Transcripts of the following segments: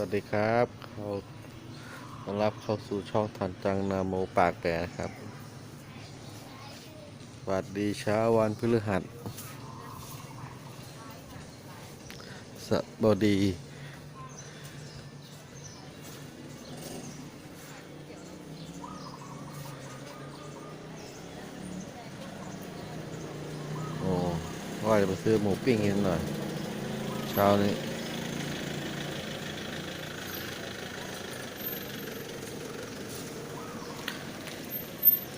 วัสดีครับเขาต้อนรับเข้าสู่ช่องทันจังนาโมปากแปรนะครับ สวัสดีเช้าวันพฤหัสสบดี โอ้ว่าจะไปซื้อหมูปิ้งกินหน่อย เช้านี้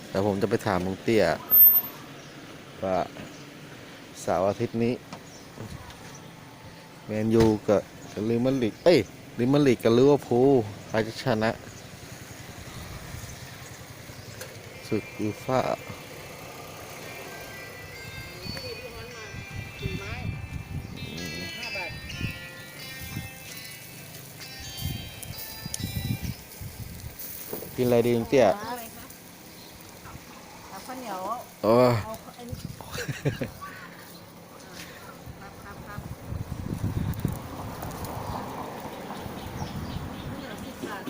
แต่ผมจะไปถามลุงเตี้ยว่าเสาร์อาทิตย์นี้แมนยูกับกับลิมันลิกเอ้ยลิมันลิกกับลิเวอร์พูลใครจะชนะศึกยูฟ่ากินอะไรดีลุงเตี้ย อะไรคะเอาข้าวเหนียว โอ้ยเอาอันนี้ครับครับครับข้าวเหนียวสิบบาท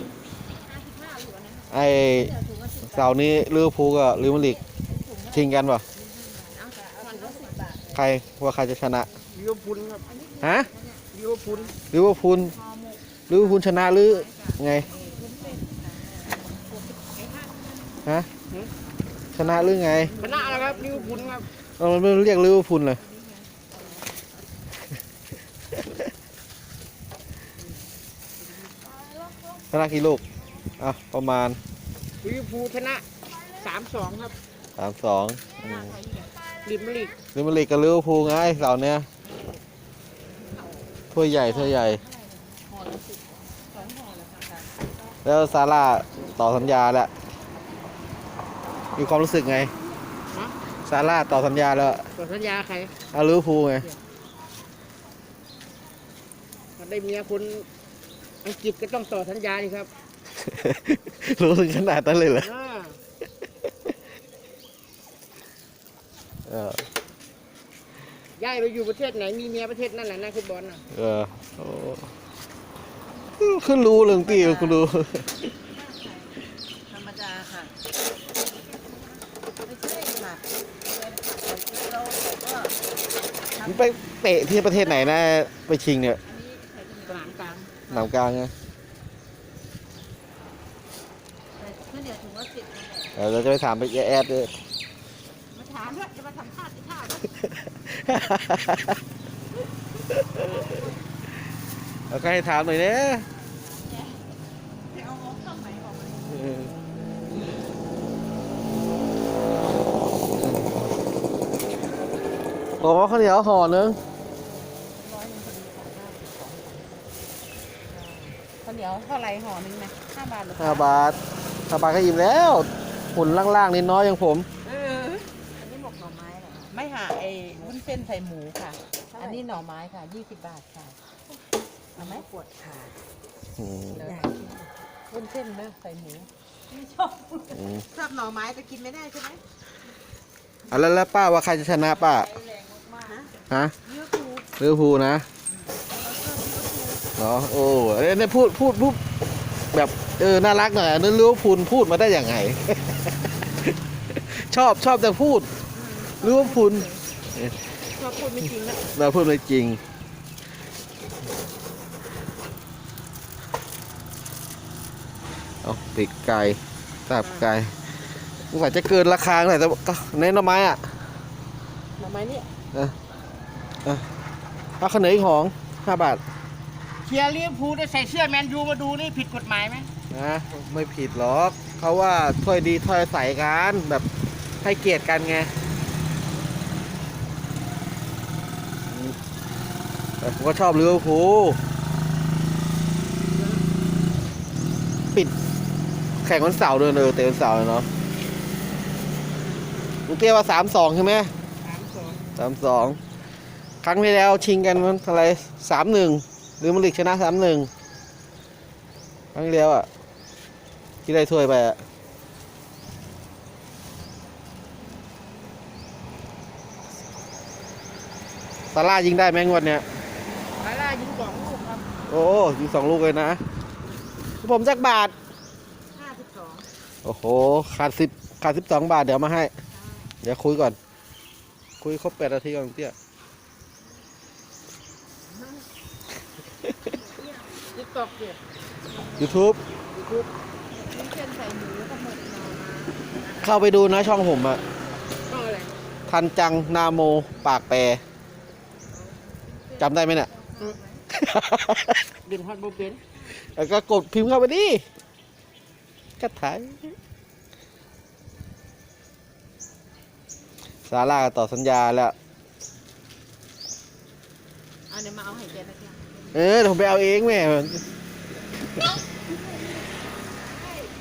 ห้าสิบห้าหยวนนะไอเดี๋ยวถุงละสิบบาทเสาร์นี้ลิเวอร์พูลกับลิมันลิกถุงละชิงกันป่ะเอาค่ะเอาถุงละสิบบาทใครว่าใครจะชนะลิเวอร์พูลครับฮะลิเวอร์พูลลิเวอร์พูลห่อหมกลิเวอร์พูลชนะหรือไงวุ้นเส้นค่ะหกสิบไอ้ห้าฮะ ชนะหรือไงชนะแล้วครับลิเวอร์พูลครับเราไม่เรียกลิเวอร์พูลเลยชนะกี่ลูกอะประมาณลิเวอร์พูลชนะสามสองครับสามสองลิมลีกลิมันลิกกับลิเวอร์พูลไงเสาร์เนี้ยถ้วยใหญ่ถ้วยใหญ่ห่อละสิบสองห่อละค่ะแล้วซาร่าต่อสัญญาแล้ว มีความรู้สึกไงฮะ ซาร่าต่อสัญญาแล้วต่อสัญญาใครเอาลิเวอร์พูลไงได้เมียคนอังกฤษก็ต้องต่อสัญญาดีครับรู้ถึงขนาดนั้นเลยเหรออ่าเออย้ายไปอยู่ประเทศไหนมีเมียประเทศนั่นแหละนักฟุตบอลน่ะเออโอ้ขึ้นรู้เรื่องตีคุณรู้ ธรรมดาค่ะ ไม่ใช่ค่ะแต่เราก็ทำ มันไปเตะที่ประเทศไหนนะ ไปชิงเนี่ยอันนี้ไข่ข้าวเหนียวสนามกลางหนามกลางไงแต่ข้าวเหนียวถุงละสิบนั่นแหละเออเราจะไปถามไปแอดด้วย มาถามด้วยจะมาสัมภาษณ์ที่ท่าด้วยแล้วก็ให้ถามหน่อยเนี่ยจะเอางบเข้าไหนออกมา ผมว่าข้าวเหนียวห่อนึงร้อยหนึงพอดีค่ะข้าวเหนียวเท่าไหร่ห่อหนึงนะห้าบาทหรือห้าบาทห้าบาทก็อิ่มแล้วหุ่นล่างๆนิดน้อยอย่างผม เอออันนี้หมกหน่อไม้เหรอไม่ค่ะไอ้วุ้นเส้นใส่หมูค่ะ อันนี้หน่อไม้ค่ะยี่สิบบาทค่ะเอาไหมปวดขาอืมวุ้นเส้นไหมใส่หมูไม่ชอบอืมชอบหน่อไม้แต่กินไม่ได้ใช่ไหม อะแล้วแล้วป้าว่าใครจะชนะป้าแรงมากๆนะ ฮะเยอะคูลิเวอร์พูลนะเหรอโอ้เนี่ยเนี่ยพูดพูดพูดแบบเออน่ารักหน่อยนึกลิเวอร์พูลพูดมาได้ยังไง ชอบชอบแต่พูดลิเวอร์พูลชอบพูดไม่จริงนะเราพูดไม่จริงเอาปีกไก่ตับไก่สงสัยจะเกินราคาหน่อยแต่ก็เน้นหน่อไม้อะหน่อไม้เนี่ย เอาขาวเหนยวอีกหองห้าบาทเชียร์ลิเวอร์พูลได้ใส่เสื้อแมนยูมาดูนี่ผิดกฎหมายไหมนะไม่ผิดหรอกเขาว่าถ้วยดีถ้วยใสกันแบบให้เกียรติกันไงอืมแต่ผมก็ชอบลิเวอร์พูลปิดแข่งวันเสาร์ด้วยเนอะเตะวันเสาร์เลยเนาะลุงเตี้ยว่าสามสองใช่ไหมสามสองสามสอง ครั้งที่แล้วชิงกันมันอะไรสามหนึ่งหรือมันลีกชนะสามหนึ่งครั้งที่แล้วอะที่ได้ถ้วยไปอะซาร่ายิงได้ไหมงวดเนี้ยไาล่ายิงสองลูกครับ โอ้ยิงสองลูกเลยนะ ผมจักบาทห้าสิบสองโอ้โห ขาดสิบขาดสิบสองบาทเดี๋ยวมาให้ เดี๋ยวคุยก่อน คุยครบแปดนาทีก่อนเตี้ย ติ๊กตอกเนี่ย YouTube วุ้นเส้นใส่หมูกับหมกหน่อไม้เข้าไปดูนะช่องผมอะต้องอะไรทันจังนาโมปากแปรจำได้ไหมเนี่ย เด่นฮอตโบเป็นแล้วก็กดพิมพ์เข้าไปดิกระถ่ายซาร่าก็ต่อสัญญาแล้ว เอาเดี๋ยวมาเอาให้แกนะจ๊ะ เออเดี๋ยวผมไปเอาเองแม่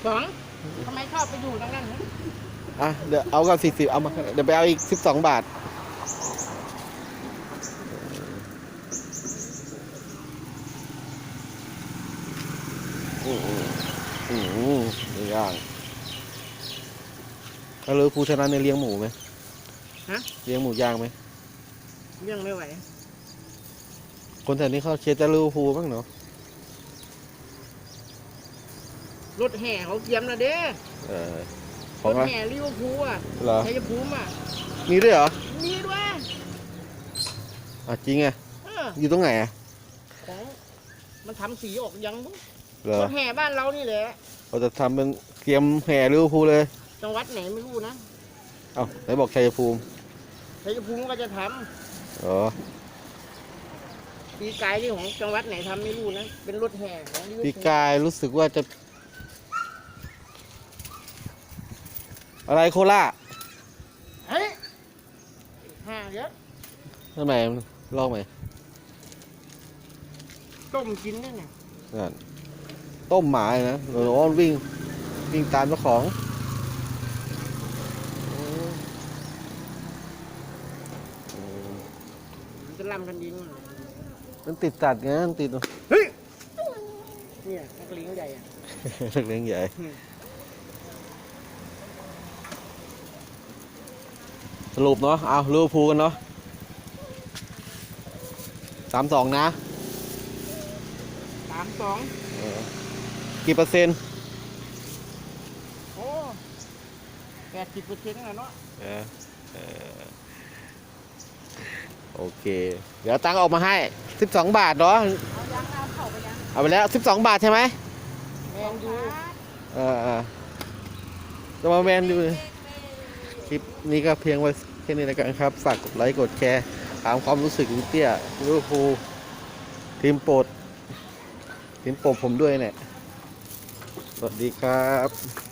สองทำไมชอบไปอยู่ตรงนั้นนะอะเดี๋ยวเอาก่อนสี่สิบเอามาเดี๋ยวไปเอาอีกสิบสองบาท อืมอืมอืมอืมไม่ย่างถ้าเลือภูชนะเนี่ยเลี้ยงหมูไหมฮะ เลี้ยงหมูย่างไหม เรื่องไม่ไหว คนแถวนี้เขาเชียร์จะลิเวอร์พูลบ้างเนาะรถแห่เขาเกียมนะเด้เออขรองถอะไรแห่ลิเวอร์พูลอะเหรอชัยภูมิอะมีด้วยเหรอมีด้วยอะจริงอะเอออยู่ตรงไหนอะของมันทำสีออกยังบุเหรอรถแห่บ้านเรานี่แหละเราจะทำเป็นเกมแห่ลิเวอร์พูลเลยจังหวัดไหนไม่รู้นะเอ้าไหนบอกชัยภูมิชัยภูมิก็จะทอ๋อำ ปีกายที่ของจังหวัดไหนทำไม่รู้นะ เป็นรถแห่ของลิเวอร์ปีพูลกายรู้สึกว่าจะ อะไรโคล่าเฮ้ยห่าเยอะทำไมลอกไหมต้มกินนี่ไงนั่นต้มหมาเลยนะโอ้โหวิ่ง วิ่งตามเจ้าของอืมอืมมันจะล่ำกันยิง มันติดสัตว์ไงมันติดเฮ้ยเนี่ยนักเลี้ยงใหญ่อะนักเลี้ยงใหญ่อืมสรุปเนาะเอาลิเวอร์พูลกันเนาะสามสองนะสามสองเออกี่เปอร์เซ็นต์โอ้แปดสิบเปอร์เซ็นต์แล้วเนาะเออเออโอเค เดี๋ยวตังค์ออกมาให้ 12บาทเนาะเอายังเอาเข่าไปยังเอาไปแล้ว12บสองบาทใช่ไหมแมนยูเออเออจะมาแมนดูคลิปนี้ก็เพียงไว้แค่นี้แล้วกันครับ ฝากกดไลค์กดแชร์ ถามความรู้สึกของเตี้ยลิเวอร์พูลทีมโปรดทีมโปรดผมด้วยเนี่ย สวัสดีครับ